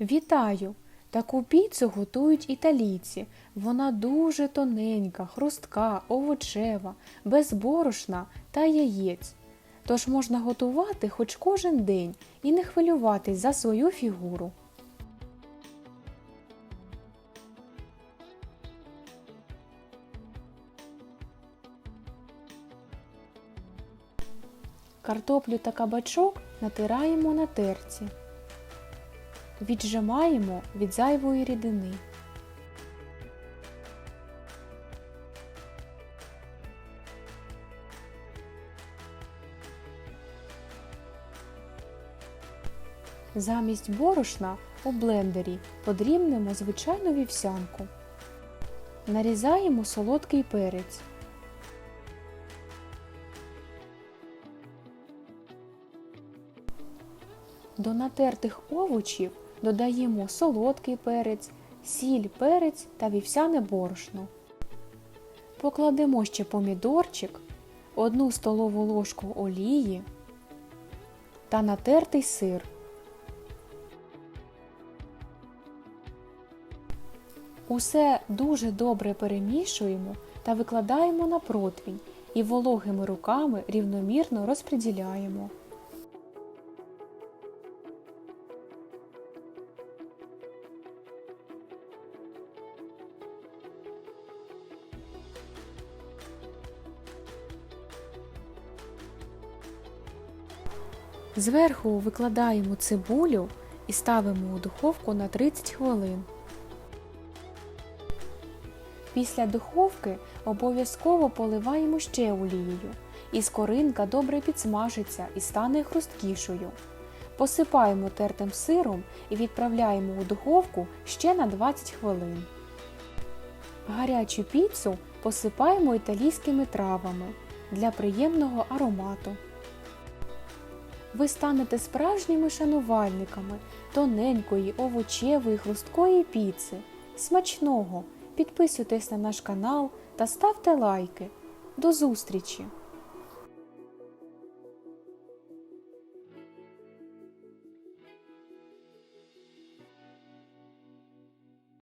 Вітаю! Таку піцу готують італійці. Вона дуже тоненька, хрустка, овочева, без борошна та яєць. Тож можна готувати хоч кожен день і не хвилюватись за свою фігуру. Картоплю та кабачок натираємо на терці. Віджимаємо від зайвої рідини. Замість борошна у блендері подрібнемо звичайну вівсянку. Нарізаємо солодкий перець. До натертих овочів додаємо солодкий перець, сіль, перець та вівсяне борошно. Покладемо ще помідорчик, одну столову ложку олії та натертий сир. Усе дуже добре перемішуємо та викладаємо на противінь і вологими руками рівномірно розподіляємо. Зверху викладаємо цибулю і ставимо у духовку на 30 хвилин. Після духовки обов'язково поливаємо ще олією, і скоринка добре підсмажиться і стане хрусткішою. Посипаємо тертим сиром і відправляємо у духовку ще на 20 хвилин. Гарячу піцу посипаємо італійськими травами для приємного аромату. Ви станете справжніми шанувальниками тоненької, овочевої, хрусткої піци. Смачного! Підписуйтесь на наш канал та ставте лайки. До зустрічі!